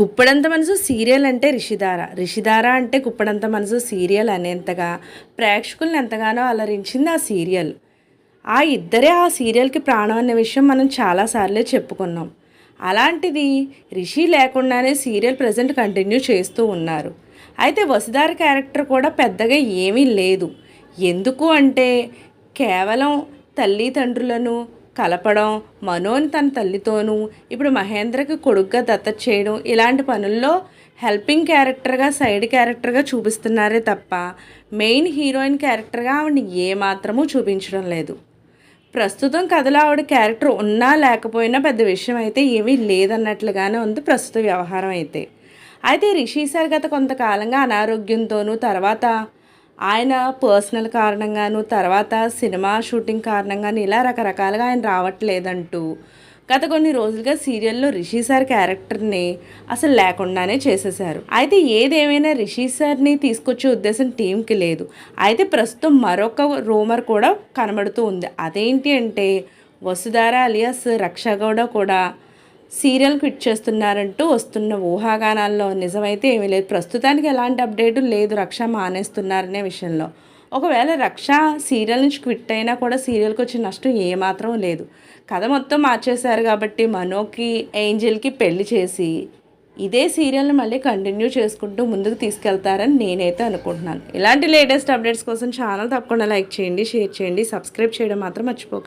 గుప్పడంత మనసు సీరియల్ అంటే రిషిధార. రిషిధార అంటే గుప్పడంత మనసు సీరియల్ అనేంతగా ప్రేక్షకుల్ని ఎంతగానో అలరించింది ఆ సీరియల్. ఆ ఇద్దరే ఆ సీరియల్కి ప్రాణం అనే విషయం మనం చాలాసార్లే చెప్పుకున్నాం. అలాంటిది రిషి లేకుండానే సీరియల్ ప్రజెంట్ కంటిన్యూ చేస్తూ ఉన్నారు. అయితే వసుధార క్యారెక్టర్ కూడా పెద్దగా ఏమీ లేదు. ఎందుకు అంటే కేవలం తల్లిదండ్రులను కలపడం మనోని తన తల్లితోనూ ఇప్పుడు మహేంద్రకి కొడుగ్గా దత్త చేయడం ఇలాంటి పనుల్లో హెల్పింగ్ క్యారెక్టర్గా సైడ్ క్యారెక్టర్గా చూపిస్తున్నారే తప్ప మెయిన్ హీరోయిన్ క్యారెక్టర్గా ఆవిడని ఏమాత్రమూ చూపించడం లేదు. ప్రస్తుతం కథలో ఆవిడ క్యారెక్టర్ ఉన్నా లేకపోయినా పెద్ద విషయం అయితే ఏమీ లేదన్నట్లుగానే ఉంది ప్రస్తుత వ్యవహారం అయితే. అయితే రిషి సార్ గత కొంతకాలంగా అనారోగ్యంతోనూ తర్వాత ఆయన పర్సనల్ కారణంగాను తర్వాత సినిమా షూటింగ్ కారణంగాను ఇలా రకరకాలుగా ఆయన రావట్లేదంటూ గత కొన్ని రోజులుగా సీరియల్లో రిషి సార్ క్యారెక్టర్ని అసలు లేకుండానే చేసేశారు. అయితే ఏదేమైనా రిషి సార్ని తీసుకొచ్చే ఉద్దేశం టీంకి లేదు. అయితే ప్రస్తుతం మరొక రూమర్ కూడా కనబడుతూ ఉంది. అదేంటి అంటే వసుధార అలియాస్ రక్షగౌడ కూడా సీరియల్ క్విట్ చేస్తున్నారంటూ వస్తున్న ఊహాగానాల్లో నిజమైతే ఏమీ లేదు. ప్రస్తుతానికి ఎలాంటి అప్డేటు లేదు. రక్ష మానేస్తున్నారనే విషయంలో. ఒకవేళ రక్ష సీరియల్ నుంచి క్విట్ అయినా కూడా సీరియల్కి వచ్చిన నష్టం ఏమాత్రం లేదు. కథ మొత్తం మార్చేశారు కాబట్టి మనోకి ఏంజల్కి పెళ్ళి చేసి ఇదే సీరియల్ని మళ్ళీ కంటిన్యూ చేసుకుంటూ ముందుకు తీసుకెళ్తారని నేనైతే అనుకుంటున్నాను. ఇలాంటి లేటెస్ట్ అప్డేట్స్ కోసం ఛానల్ తప్పకుండా లైక్ చేయండి షేర్ చేయండి సబ్స్క్రైబ్ చేయడం మాత్రం మర్చిపోకండి